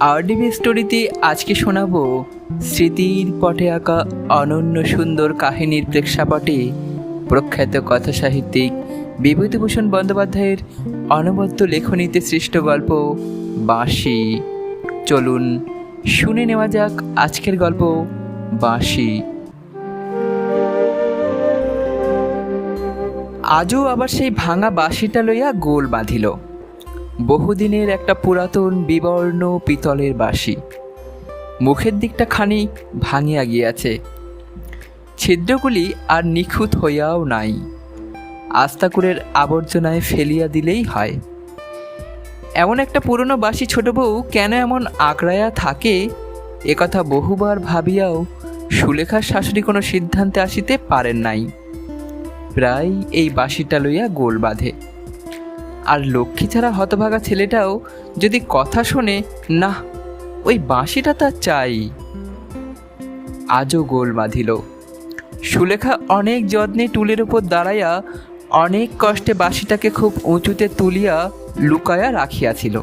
RDB স্টোরিতে আজকে শোনাবো স্মৃতির পটে আঁকা অনন্য সুন্দর কাহিনীর প্রেক্ষাপটে প্রখ্যাত কথা সাহিত্যিক বিভূতিভূষণ বন্দ্যোপাধ্যায়ের অনবদ্য লেখনীতে সৃষ্ট গল্প বাঁশি। চলুন শুনে নেওয়া যাক আজকের গল্প বাঁশি। আজও আবার সেই ভাঙা বাঁশিটা লইয়া গোল বাঁধিল। বহুদিনের একটা পুরাতন, বিবর্ণ, পিতলের বাঁশি মুখের দিকটা খানি ভাঙিয়া গিয়াছে। ছিদ্রগুলি আর নিখুঁত হইয়াও নাই। আস্তাকুরের আবর্জনায় ফেলিয়া দিলেই হয়। এমন একটা পুরনো বাঁশি ছোট বউ কেন এমন আঁকড়াইয়া থাকে একথা বহুবার ভাবিয়াও সুলেখার শাশুড়ি কোনো সিদ্ধান্তে আসিতে পারেন নাই। প্রায় এই বাঁশিটা লইয়া গোল বাঁধে। আর লক্ষ্মী ছাড়া হতভাগা ছেলেটাও যদি কথা শোনে না ওই বাঁশিটা তার চাই। আজও গোল বাঁধিল। সুলেখা অনেক যত্নে টুলের উপর দাঁড়াইয়া অনেক কষ্টে বাঁশিটাকে খুব উঁচুতে তুলিয়া লুকায়া রাখিয়াছিল।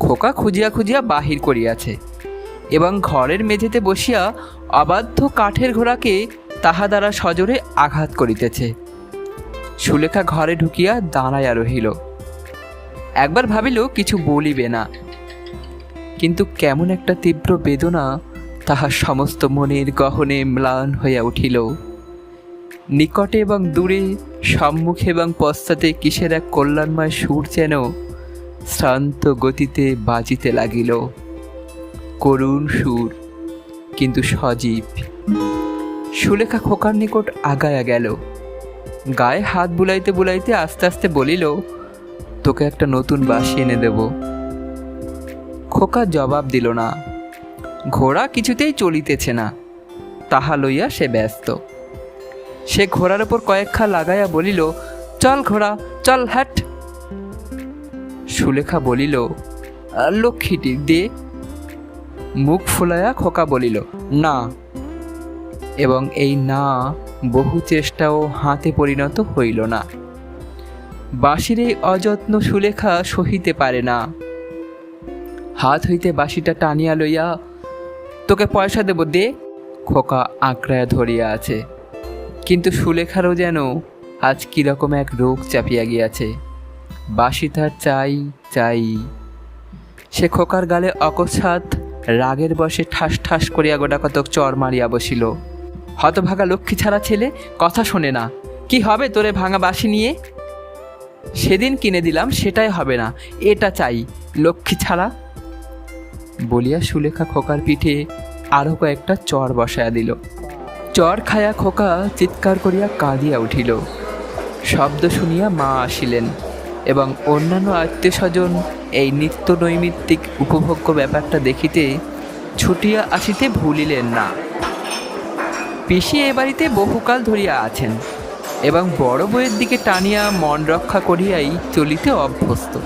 খোকা খুঁজিয়া খুঁজিয়া বাহির করিয়াছে এবং ঘরের মেঝেতে বসিয়া অবাধ্য কাঠের ঘোড়াকে তাহা দ্বারা সজোরে আঘাত করিতেছে। সুলেখা ঘরে ঢুকিয়া দাঁড়াইয়া রহিল। একবার ভাবিল কিছু বলিবে না। কিন্তু কেমন একটা তীব্র বেদনা তাহার সমস্ত মনের গহনে ম্লান হইয়া উঠিল। নিকটে এবং দূরে, সম্মুখে এবং পশ্চাতে কিসের এক কল্যাণময় সুর যেন শ্রান্ত গতিতে বাজিতে লাগিল। করুণ সুর, কিন্তু সজীব। সুলেখা খোকার নিকট আগায়া গেল। গায়ে হাত বুলাইতে বুলাইতে আস্তে আস্তে বলিল তোকে একটা নতুন বাঁশি এনে দেব। খোকা জবাব দিল না। ঘোড়া কিছুতেই চলিতেছে না। তাহা লইয়া সে ব্যস্ত। সে ঘোড়ার ওপর কয়েকখা লাগাইয়া বলিল চল ঘোড়া চল হ্যাট সুলেখা বলিল "আহ, লক্ষ্মীটি দে মুখ ফুলাইয়া খোকা বলিল না। এবং এই না বহু চেষ্টাও হাতে পরিণত হইল না। বাঁশির এই অযত্ন সুলেখা সহিতে পারে না। হাত হইতে বাঁশিটা টানিয়া লইয়া তোকে পয়সা দেব দে, খোকা আঁকড়ায় ধরিয়া আছে। কিন্তু সুলেখারও যেন আজ কীরকম এক রোগ চাপিয়া গিয়াছে। বাঁশি তার চাই চাই। সে খোকার গালে অকস্মাৎ রাগের বসে ঠাস ঠাস করিয়া গোটা কতক চর মারিয়া বসিল। হতভাগা লক্ষ্মী ছাড়া ছেলে কথা শোনে না। কি হবে তোরে ভাঙা বাঁশি নিয়ে? সেদিন কিনে দিলাম, সেটাই হবে না, এটা চাই, লক্ষ্মী ছাড়া। বলিয়া সুলেখা খোকার পিঠে আরও কয়েকটা চর বসায়া দিল। চর খায়া খোকা চিৎকার করিয়া কাঁদিয়া উঠিল। শব্দ শুনিয়া মা আসিলেন এবং অন্যান্য আত্মীয় স্বজন এই নিত্য নৈমিত্তিক উপভোগ্য ব্যাপারটা দেখিতে ছুটিয়া আসিতে ভুলিলেন না। পিসি এ বাড়িতে বহুকাল ধরিয়া আছেন। এবং বড় বইয়ের দিকে টানিয়া মন রক্ষা করিয়াই চলিতে অভ্যস্ত।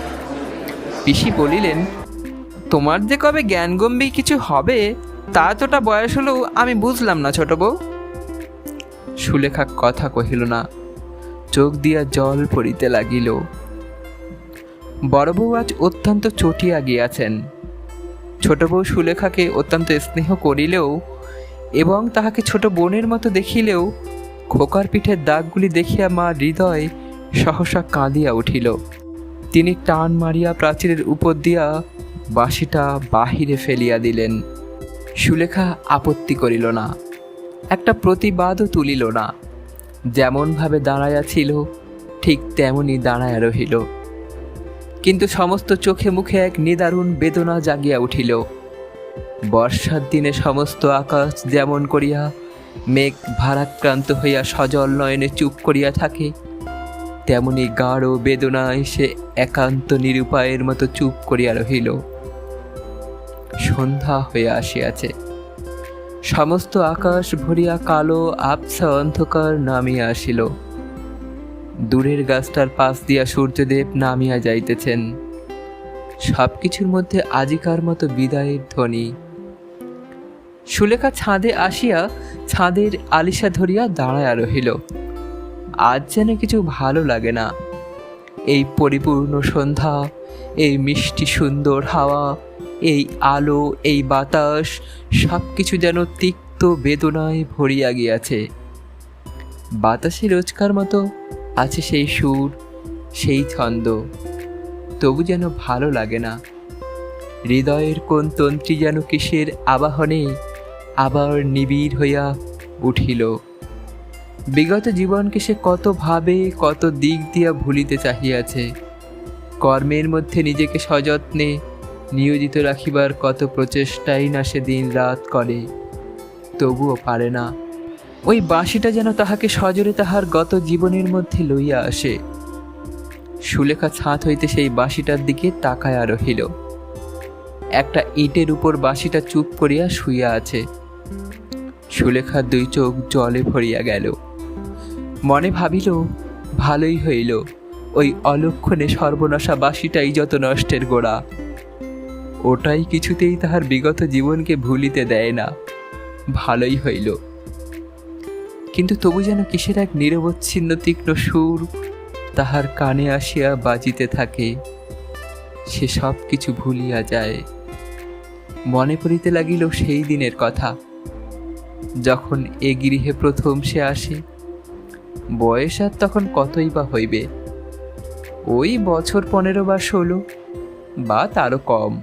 পিসি বলিলেন, তোমার যে কবে জ্ঞানগম্বী কিছু হবে, তা তোটা বয়স হলেও আমি বুঝলাম না, ছোট বউ। সুলেখা কথা কহিল না, চোখ দিয়া জল পড়িতে লাগিল। বড় বউ আজ অত্যন্ত চটিয়া গিয়াছেন। ছোট বউ সুলেখাকে অত্যন্ত স্নেহ করিলেও এবং তাহাকে ছোট বোনের মতো দেখিলেও খোকার পিঠের দাগগুলি দেখিয়া মা হৃদয় সহসা কাঁদিয়া উঠিল। তিনি টান মারিয়া প্রাচীরের উপর দিয়া বাঁশিটা বাহিরে ফেলিয়া দিলেন। সুলেখা আপত্তি করিল না। একটা প্রতিবাদও তুলিল না। যেমনভাবে দাঁড়াইয়া ছিল, ঠিক তেমনই দাঁড়াইয়া রহিল। কিন্তু সমস্ত চোখে মুখে এক নিদারুণ বেদনা জাগিয়া উঠিল। বর্ষার দিনে সমস্ত আকাশ যেমন করিয়া মেঘ ভারাক্রান্ত হইয়া সজল নয়নে চুপ করিয়া থাকে। তেমনি গাঢ় বেদনায় সে একান্ত নিরুপায়ের মতো চুপ করিয়া রহিল। সন্ধ্যা হইয়া আসিয়াছে। সমস্ত আকাশ ভরিয়া কালো, আবছা অন্ধকার নামিয়া আসিল। দূরের গাছটার পাশ দিয়া সূর্যদেব নামিয়া যাইতেছেন। সব কিছুর মধ্যে আজিকার মতো বিদায়ের ধ্বনি সুলেখা ছাদে আসিয়া ছাদের আলিশা ধরিয়া দাঁড়ায়া রহিল। আজ যেন কিছু ভালো লাগে না। এই পরিপূর্ণ সন্ধ্যা, এই মিষ্টি সুন্দর হাওয়া, এই আলো, এই বাতাস সব কিছু যেন তিক্ত বেদনায় ভরিয়া গিয়াছে। বাতাসে রোজকার মতো আছে সেই সুর, সেই ছন্দ। তবু যেন ভালো লাগে না। হৃদয়ের কোন তন্ত্রী যেন কিসের আবাহনে আবার নিবিড় হইয়া উঠিল। বিগত জীবনকে সে কত ভাবে, কত দিক দিয়া ভুলিতে চাহিয়াছে। কর্মের মধ্যে নিজেকে সযত্নে নিয়োজিত রাখিবার কত প্রচেষ্টাই না সে দিন রাত করে, তবুও পারে না। ওই বাঁশিটা যেন তাহাকে সজরে তাহার গত জীবনের মধ্যে লইয়া আসে। সুলেখা ছাদ হইতে সেই বাঁশিটার দিকে তাকায়া রহিল। একটা ইটের উপর বাঁশিটা চুপ করিয়া শুইয়া আছে। সুলেখার দুই চোখ জলে ভরিয়া গেল। মনে ভাবিল, ভালোই হইল। ওই অলক্ষণে সর্বনাশা বাঁশিটাই যত নষ্টের গোড়া। ওটাই কিছুতেই তাহার বিগত জীবনকে ভুলিতে দেয় না। ভালোই হইল। কিন্তু তবু যেন কিসের এক নিরবচ্ছিন্ন, তীক্ষ্ণ সুর তাহার কানে আসিয়া বাজিতে থাকে। সে সব কিছু ভুলিয়া যায়। মনে পড়িতে লাগিল সেই দিনের কথা। যখন এ গৃহে প্রথম সে আসে, বয়স আর তখন কতই বা হইবে? ওই বছর পনেরো বা ষোলো, বা তারও কম।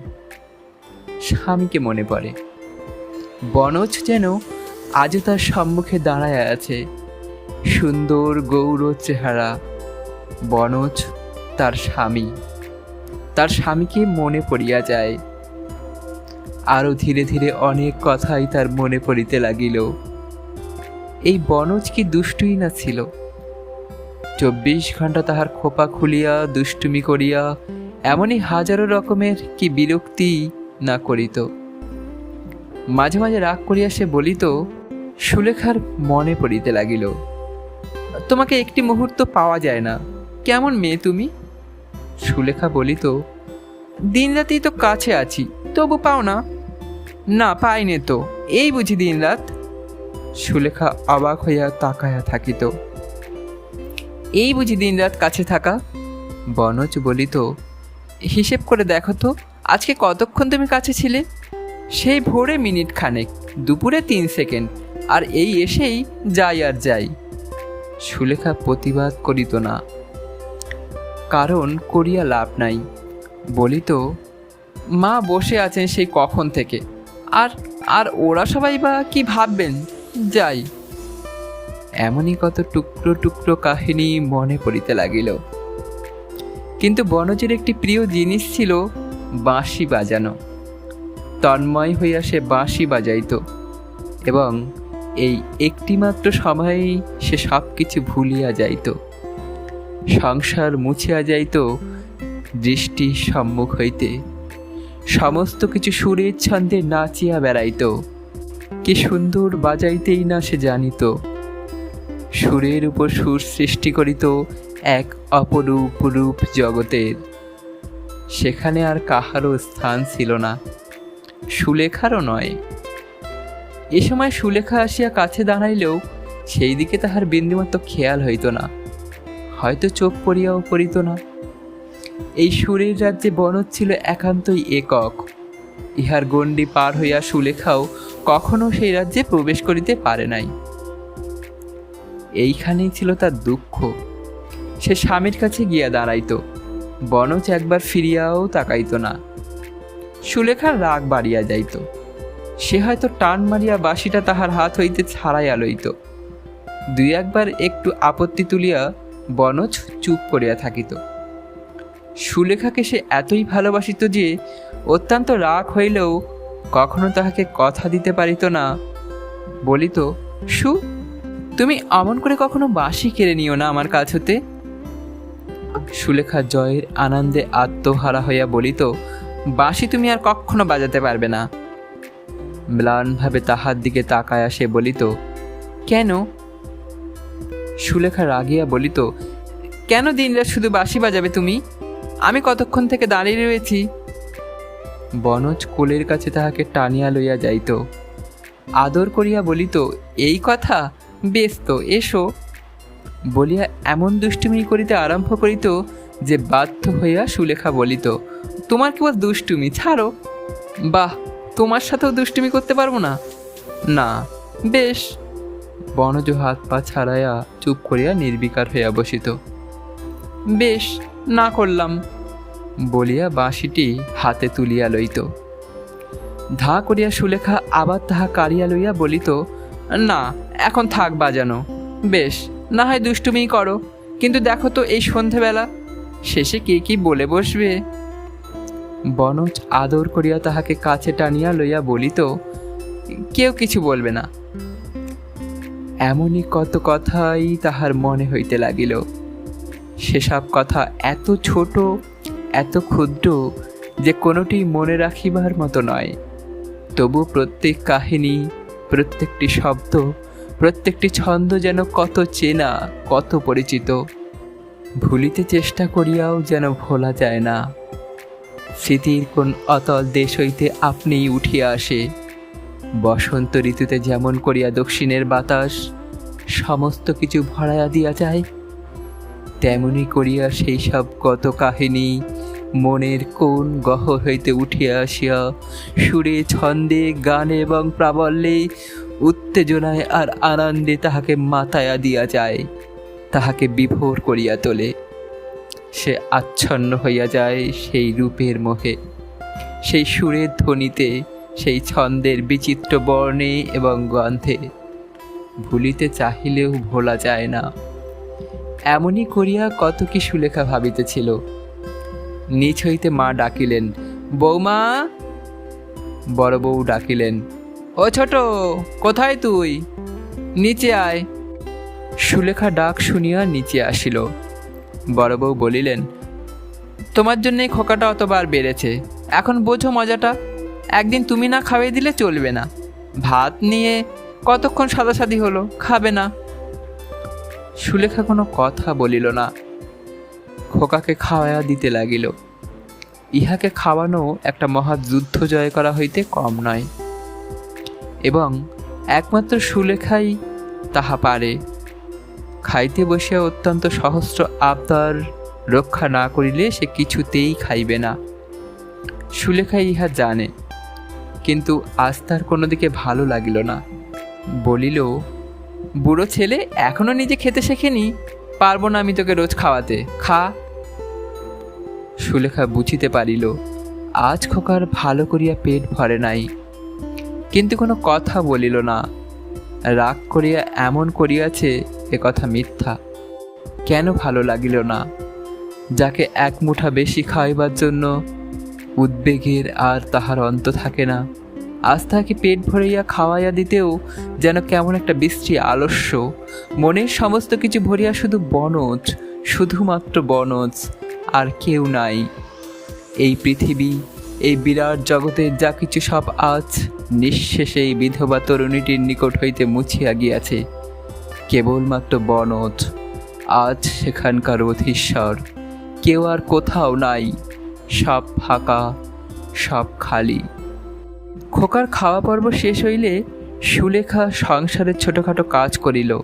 স্বামীকে মনে পড়ে, বনজ যেন আজও তার সম্মুখে দাঁড়ায় আছে। সুন্দর গৌর চেহারা, বনজ তার স্বামী। তার স্বামীকে মনে পড়িয়া যায়। আরও ধীরে ধীরে অনেক কথাই তার মনে পড়িতে লাগিল। এই বনজ কি দুষ্টুই না ছিল? চব্বিশ ঘণ্টা তাহার খোপা খুলিয়া, দুষ্টুমি করিয়া এমনই হাজারো রকমের কি বিরক্তি না করিত। মাঝে মাঝে রাগ করিয়া সে বলিত, সুলেখার মনে পড়িতে লাগিল, তোমাকে একটি মুহূর্ত পাওয়া যায় না, কেমন মেয়ে তুমি? সুলেখা বলিত, দিনরাতেই তো কাছে আছি, তবু পাও না। না, পাইনে তো। এই বুঝি দিন রাত সুলেখা অবাক হইয়া তাকায়া থাকিত। এই বুঝি দিনরাত কাছে থাকা? বনজ বলিত, হিসেব করে দেখো তো, আজকে কতক্ষণ তুমি কাছে ছিলে? সেই ভোরে মিনিট খানেক, দুপুরে তিন সেকেন্ড, আর এই এসেই যাই আর যাই। সুলেখা প্রতিবাদ করিত না। কারণ করিয়া লাভ নাই। বলিত, মা বসে আছেন সেই কখন থেকে? আর আর ওরা সবাই বা কি ভাববেন? যাই। এমনই কত টুকরো টুকরো কাহিনী মনে পড়িতে লাগিল। কিন্তু বনজের একটি প্রিয় জিনিস ছিল বাঁশি বাজানো। তন্ময় হইয়া সে বাঁশি বাজাইত এবং এই একটিমাত্র সময়েই সে সব কিছু ভুলিয়া যাইত। সংসার মুছিয়া যাইত, দৃষ্টি সম্মুখ হইতে। সমস্ত কিছু সুরের ছন্দে নাচিয়া বেড়াইত। কি সুন্দর বাজাইতেই না সে জানিত। সুরের উপর সুর সৃষ্টি করিত এক অপরূপ রূপ জগতের। সেখানে আর কাহারও স্থান ছিল না। সুলেখারও নয়। এ সময় সুলেখা আসিয়া কাছে দাঁড়াইলেও সেই দিকে তাহার বিন্দুমাত্র খেয়াল হইত না। হয়তো চোখ পড়িয়াও পড়িত না। এই সুরের রাজ্যে বনজ ছিল একান্তই একক। ইহার গণ্ডি পার হইয়া সুলেখাও কখনো সেই রাজ্যে প্রবেশ করিতে পারে নাই। এইখানেই ছিল তার দুঃখ। সে স্বামীর কাছে গিয়া দাঁড়াইত। বনজ একবার ফিরিয়াও তাকাইত না। সুলেখার রাগ বাড়িয়া যাইত। সে হয়তো টান মারিয়া বাসিটা তাহার হাত হইতে ছাড়াইয়া লইত। দুই একবার একটু আপত্তি তুলিয়া বনজ চুপ করিয়া থাকিত। সুলেখাকে সে এতই ভালোবাসিত যে অত্যন্ত রাগ হইলেও কখনো তাহাকে কথা দিতে পারিত না। বলিত, সু, তুমি অমন করে কখনো বাঁশি কেড়ে নিও না আমার কাছ হতে? সুলেখা জয়ের আনন্দে আত্মহারা হইয়া বলিত, বাঁশি তুমি আর কখনো বাজাতে পারবে না। ম্লানভাবে তাহার দিকে তাকায়া সে বলিত, কেন? সুলেখা রাগিয়া বলিত, কেন দিনরাত শুধু বাঁশি বাজাবে তুমি? আমি কতক্ষণ থেকে দাঁড়িয়ে রয়েছি? বনজ কোলের কাছে তাহাকে টানিয়া লইয়া যাইত। আদর করিয়া বলিত, এই কথা? বেশ তো, এসো। বলিয়া এমন দুষ্টুমি করিতে আরম্ভ করিত যে বাধ্য হইয়া সুলেখা বলিত, তোমার কেবল দুষ্টুমি? ছাড়ো। বাহ, তোমার সাথেও দুষ্টুমি করতে পারব না? না। বেশ। বনজ হাত পা ছাড়াইয়া চুপ করিয়া নির্বিকার হইয়া বসিত। বেশ। না করলাম। বলিয়া বাঁশিটি হাতে তুলিয়া লইত। ধা করিয়া সুলেখা আবার তাহা কাড়িয়া লইয়া বলিত, না, এখন থাক বাজানো। বেশ, না হয় দুষ্টুমি করো। কিন্তু দেখো তো এই সন্ধেবেলা। শেষে কে কি বলে বসবে? বনজ আদর করিয়া তাহাকে কাছে টানিয়া লইয়া বলিত, কেউ কিছু বলবে না। এমনই কত কথাই তাহার মনে হইতে লাগিল। সেসব কথা এত ছোট, এত ক্ষুদ্র যে কোনোটি মনে রাখিবার মতো নয়। তবু প্রত্যেক কাহিনী, প্রত্যেকটি শব্দ, প্রত্যেকটি ছন্দ যেন কত চেনা, কত পরিচিত। ভুলিতে চেষ্টা করিয়াও যেন ভোলা যায় না। স্মৃতির কোন অতল দেশ হইতে আপনিই উঠিয়া আসে। বসন্ত ঋতুতে যেমন করিয়া দক্ষিণের বাতাস, সমস্ত কিছু ভরাইয়া দিয়া যায় তেমনি করিয়া সেই সব কত কাহিনী মনের কোন গহর হইতে উঠিয়া আসিয়া সুরে, ছন্দে, গানে এবং প্রাবল্যে উত্তেজনায় আর আনন্দে তাহাকে মাতায়া দিয়া যায়, তাহাকে বিভোর করিয়া তোলে। সে আচ্ছন্ন হইয়া যায় সেই রূপের মোহে। সেই সুরের ধ্বনিতে, সেই ছন্দের বিচিত্র বর্ণে এবং গন্ধে, ভুলিতে চাহিলেও ভোলা যায় না। এমনই করিয়া কত কি সুলেখা ভাবিতেছিল। নিচ হইতে মা ডাকিলেন, বৌমা! বড় বউ ডাকিলেন, ও ছোট, কোথায় তুই? নিচে আয়। সুলেখা ডাক শুনিয়া নিচে আসিল। বড় বউ বলিলেন, তোমার জন্য খোকাটা অতবার বেড়েছে, এখন বোঝো মজাটা, একদিন তুমি না খাইয়ে দিলে চলবে না। ভাত নিয়ে কতক্ষণ সাদাসাদি হলো, খাবে না। সুলেখা কোনো কথা বলিল না। খোকাকে খাওয়াইয়া দিতে লাগিল। ইহাকে খাওয়ানো একটা মহা যুদ্ধ জয় করা হইতে কম নয়। এবং একমাত্র সুলেখাই তাহা পারে। খাইতে বসিয়া অত্যন্ত সহস্র আবদার রক্ষা না করিলে সে কিছুতেই খাইবে না। সুলেখা ইহা জানে, কিন্তু আজ তার কোনো দিকে ভালো লাগিল না। বলিল বুড়ো ছেলে এখনও নিজে খেতে শেখেনি। পারব না আমি তোকে রোজ খাওয়াতে। খা। সুলেখা বুঝিতে পারিল, আজ খোকার ভালো করিয়া পেট ভরে নাই। কিন্তু কোনো কথা বলিল না। রাগ করিয়া এমন করিয়াছে, এ কথা মিথ্যা। কেন ভালো লাগিল না? যাকে এক মুঠা বেশি খাইবার জন্য উদ্বেগের আর তাহার অন্ত থাকে না। আজ তাহাকে পেট ভরাইয়া খাওয়াইয়া দিতেও যেন কেমন একটা বৃষ্টি আলস্য। মনের সমস্ত কিছু ভরিয়া শুধু বনজ, শুধুমাত্র বনজ, আর কেউ নাই। এই পৃথিবী, এই বিরাট জগতের যা কিছু সব আজ, নিঃশেষে এই বিধবা তরুণীটির নিকট হইতে মুছিয়া গিয়াছে। কেবলমাত্র বনজ, আজ সেখানকার অধীশ্বর। কেউ আর কোথাও নাই, সব ফাঁকা, সব খালি। খোকার খাওয়া পর্ব শেষ হইলে সুলেখা সংসারের ছোটোখাটো কাজ করিল।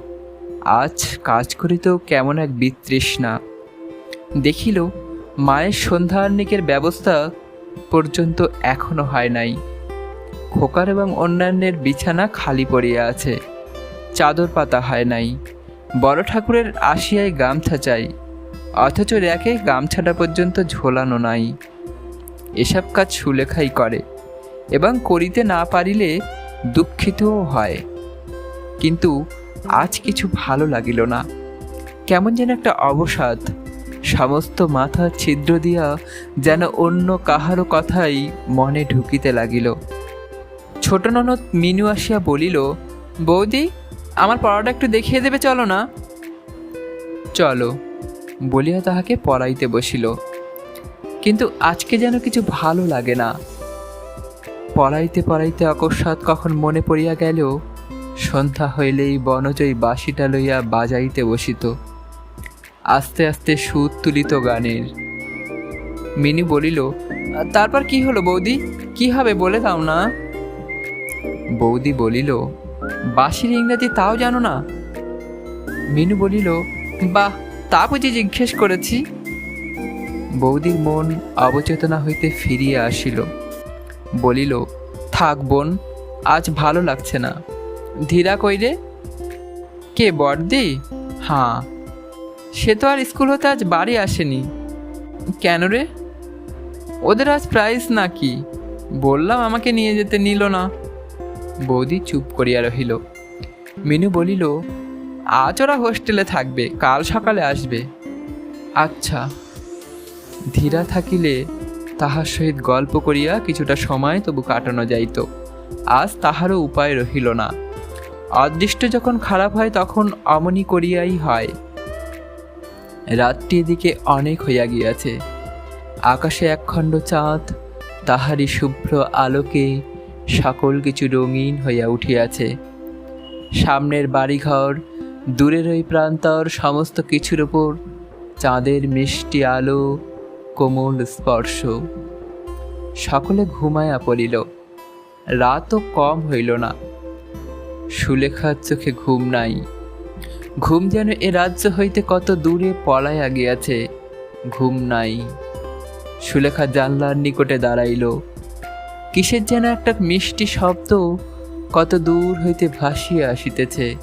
আজ কাজ করিতেও কেমন এক বিতৃষ্ণা। দেখিল, মায়ের সন্ধ্যার্নিকের ব্যবস্থা পর্যন্ত এখনও হয় নাই। খোকার এবং অন্যান্যের বিছানা খালি পড়িয়া আছে। চাদর পাতা হয় নাই। বড় ঠাকুরের আসিয়ায় গামছা চাই। অথচ র্যাকে গামছাটা পর্যন্ত ঝোলানো নাই। এসব কাজ সুলেখাই করে। এবং করিতে না পারিলে দুঃখিতও হয়। কিন্তু আজ কিছু ভালো লাগিল না। কেমন যেন একটা অবসাদ। সমস্ত মাথা ছিদ্র দিয়া যেন অন্য কাহারও কথাই মনে ঢুকিতে লাগিল। ছোট ননদ মিনু আসিয়া বলিল, বৌদি, আমার পড়াটা একটু দেখিয়ে দেবে চলো না? চলো, বলিয়া তাহাকে পড়াইতে বসিল। কিন্তু আজকে যেন কিছু ভালো লাগে না। পড়াইতে পড়াইতে অকস্মাৎ কখন মনে পড়িয়া গেল, সন্ধ্যা হইলেই বনজয়ী বাঁশিটা লইয়া বাজাইতে বসিত। আস্তে আস্তে সুর তুলিত গানের। মিনি বলিল, তারপর কি হলো বৌদি? কি হবে বলে দাও না? বৌদি বলিল, বাঁশির ইংরাজি তাও জানো না? মিনু বলিল, বাহ, তা বুঝি জিজ্ঞেস করেছি? বৌদির মন অবচেতনা হইতে ফিরিয়া আসিল। বলিল, থাক বোন, আজ ভালো লাগছে না। ধীরা কইরে কে বর্দি হ্যাঁ সে তো আর স্কুল হতে আজ বাড়ি আসেনি। কেন রে? ওদের আজ প্রাইজ নাকি? বললাম আমাকে নিয়ে যেতে নিল না। বৌদি চুপ করিয়া রহিল। মিনু বলিল, আজ ওরা হোস্টেলে থাকবে, কাল সকালে আসবে। আচ্ছা। ধীরা থাকিলে তাহার সহিত গল্প করিয়া কিছুটা সময় তবু কাটানো যাইত। আজ তাহারও উপায় রহিল না। অদৃষ্ট যখন খারাপ হয় তখন অমনি করিয়াই হয়। রাত্রি দিকে অনেক হইয়া গিয়াছে। আকাশে একখণ্ড চাঁদ, তাহারই শুভ্র আলোকে সকল কিছু রঙিন হইয়া উঠিয়াছে। সামনের বাড়িঘর, দূরের ওই প্রান্তর, সমস্ত কিছুর ওপর চাঁদের মিষ্টি আলো কোমল স্পর্শ। সকলে ঘুমায়া পড়িল। রাতও কম হইল না। সুলেখার চোখে ঘুম নাই। ঘুম যেন এ রাজ্য হইতে কত দূরে পলাইয়া গিয়াছে, ঘুম নাই। সুলেখা জানলার নিকটে দাঁড়াইল। কিসের যেন একটা মিষ্টি শব্দ কত দূর হইতে ভাসিয়া আসিতেছে।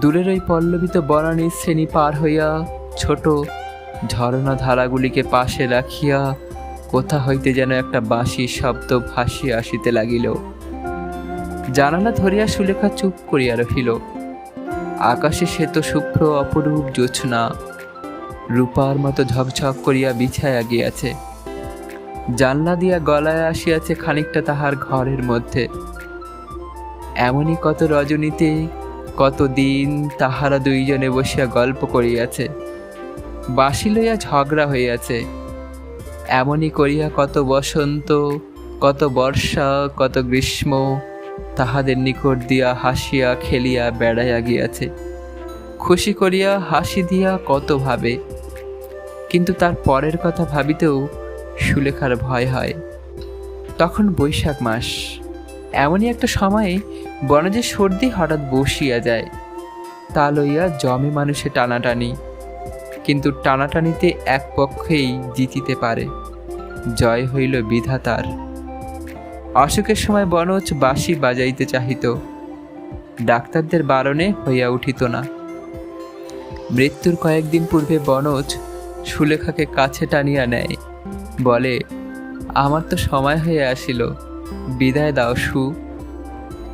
দূরের ওই পল্লবিত বনানীর শ্রেণি পার হইয়া ছোট ঝরনা ধারাগুলিকে পাশে রাখিয়া কোথা হইতে যেন একটা বাঁশির শব্দ ভাসিয়া আসিতে লাগিল। জানালা ধরিয়া সুলেখা চুপ করিয়া রহিল। আকাশে শ্বেত শুভ্র অপরূপ জোছনা রূপার মতো ঝকঝক করিয়া বিছায়া গিয়াছে। জানলা দিয়া গলায় আসিয়াছে খানিকটা তাহার ঘরের মধ্যে। এমনই কত রজনীতে, কত দিন তাহারা দুইজনে বসিয়া গল্প করিয়াছে। বাঁশি লইয়া ঝগড়া হইয়াছে। এমনই করিয়া কত বসন্ত, কত বর্ষা, কত গ্রীষ্ম, তাহাদের নিকট দিয়া হাসিয়া খেলিয়া বেড়াইয়া গিয়াছে। খুশি করিয়া হাসি দিয়া কত ভাবে। কিন্তু তার পরের কথা ভাবিতেও সুলেখার ভয় হয়। তখন বৈশাখ মাস। এমনই একটা সময়ে বনজে সর্দি হঠাৎ বসিয়া যায়, তা লইয়া জমে মানুষে টানাটানি। কিন্তু টানাটানিতে এক পক্ষেই জিতিতে পারে। জয় হইল বিধাতার। অসুখের সময় বনজ বাঁশি বাজাইতে চাহিত। ডাক্তারদের বারণে হইয়া উঠিত না। মৃত্যুর কয়েকদিন পূর্বে বনজ সুলেখাকে কাছে টানিয়া নেয়। বলে, আমার তো সময় হয়ে আসিল, বিদায় দাও সু।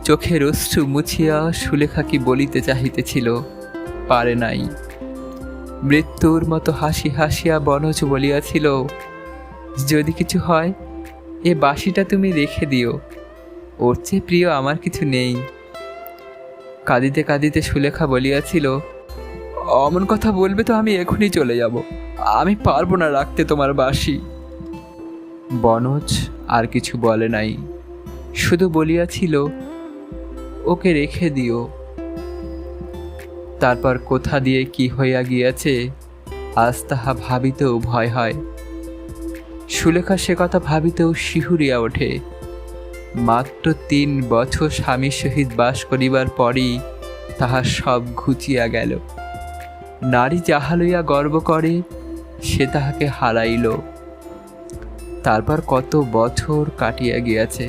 চোখের অশ্রু মুছিয়া সুলেখা কি বলিতে চাহিতেছিল, পারে নাই। মৃত্যুর মতো হাসি হাসিয়া বনজ বলিয়াছিল, যদি কিছু হয়, এ বাঁশিটা তুমি রেখে দিও। ওর চেয়ে প্রিয় আমার কিছু নেই। কাঁদিতে কাঁদিতে সুলেখা বলিয়াছিল, অমন কথা বলবে তো আমি এখনই চলে যাব। আমি পারব না রাখতে তোমার বাসি। বনজ আর কিছু বলে নাই। শুধু বলিয়াছিল, ওকে রেখে দিও। তারপর কোথা দিয়ে কি হইয়া গিয়াছে, আজ তাহা ভাবিতেও ভয় হয়। সুলেখা সে কথা ভাবিতেও শিহুরিয়া ওঠে। মাত্র তিন বছর স্বামীর সহিত বাস করিবার পরই তাহার সব ঘুচিয়া গেল। নারী যাহা লইয়া গর্ব করে, সে তাহাকে হারাইল। তারপর কত বছর কাটিয়া গিয়াছে।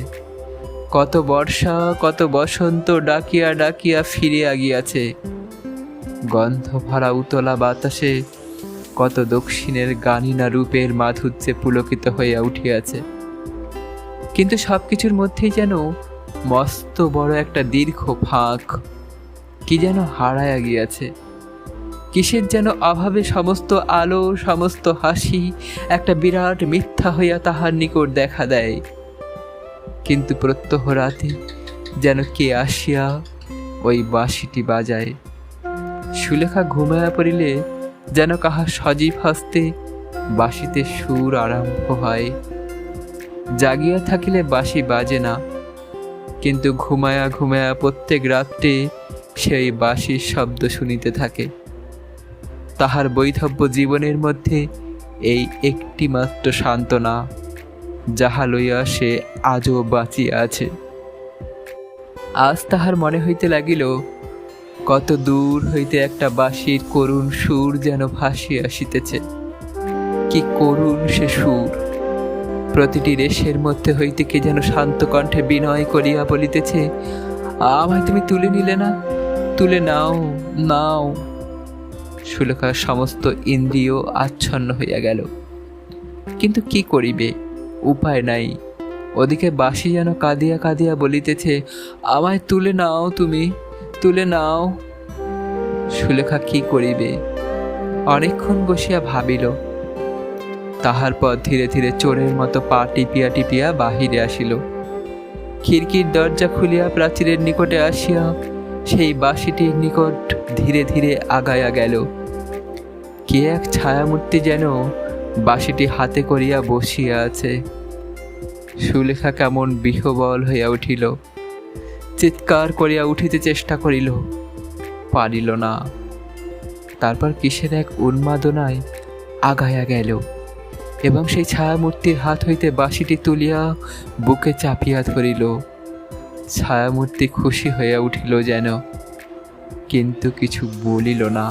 কত বর্ষা, কত বসন্ত ডাকিয়া ডাকিয়া ফিরিয়া গিয়াছে। গন্ধ ভরা উতলা বাতাসে কত দক্ষিণের গানিনা রূপের মাধুর্যে পুলকিত হইয়া উঠিয়াছে। কিন্তু সব কিছুর মধ্যেই যেন মস্ত বড় একটা দীর্ঘ ফাঁক কি যেন হারায়া গিয়াছে। কিসের যেন অভাবে সমস্ত আলো, সমস্ত হাসি, একটা বিরাট মিথ্যা হইয়া তাহার নিকট দেখা দেয়। কিন্তু প্রত্যহ রাতে যেন কে আসিয়া ওই বাঁশিটি বাজায়। সুলেখা ঘুমায়া পড়িলে যেন কাহার সজীব হস্তে বাঁশিতে সুর আরম্ভ হয়। জাগিয়া থাকিলে বাঁশি বাজে না, কিন্তু ঘুমায়া ঘুমায়া প্রত্যেক রাত্রে সেই বাঁশির শব্দ শুনিতে থাকে। তাহার বৈধব্য জীবনের মধ্যে এই একটি মাত্র সান্ত্বনা, যাহা লইয়া সে আজও বাঁচিয়া আছে। আজ তাহার মনে হইতে লাগিল কত দূর হইতে একটা বাঁশির করুণ সুর যেন ভাসিয়া আসিতেছে। কি করুণ সে সুর। প্রতিটি রেশের মধ্যে হইতে কে যেন শান্ত কণ্ঠে বিনয় করিয়া বলিতেছে, আমায় তুমি তুলে নিলে না? তুলে নাও নাও। সুলেখার সমস্ত ইন্দ্রিয় আচ্ছন্ন হইয়া গেল। কিন্তু কি করিবে? উপায় নাই। ওদিকে বাসি যেন কাঁদিয়া কাঁদিয়া বলিতেছে, আমায় তুলে নাও তুমি। তুলে নাও। সুলেখা কি করিবে? অনেকক্ষণ বসিয়া ভাবিল। তাহার পর ধীরে ধীরে চোরের মতো পা টিপিয়া টিপিয়া বাহিরে আসিল। খিড়কির দরজা খুলিয়া প্রাচীরের নিকটে আসিয়া সেই বাঁশিটির নিকট ধীরে ধীরে আগায়া গেল। কে এক ছায়ামূর্তি যেন বাঁশিটি হাতে করিয়া বসিয়া আছে। সুলেখা কেমন বিহবল হইয়া উঠিল। চিৎকার করিয়া উঠিতে চেষ্টা করিল। পারিল না। তারপর কিসের এক উন্মাদনায় আগাইয়া গেল এবং সেই ছায়ামূর্তির হাত হইতে বাঁশিটি তুলিয়া বুকে চাপিয়া ধরিল। ছায়ামূর্তি খুশি হইয়া উঠিল যেন, কিন্তু কিছু বলিল না।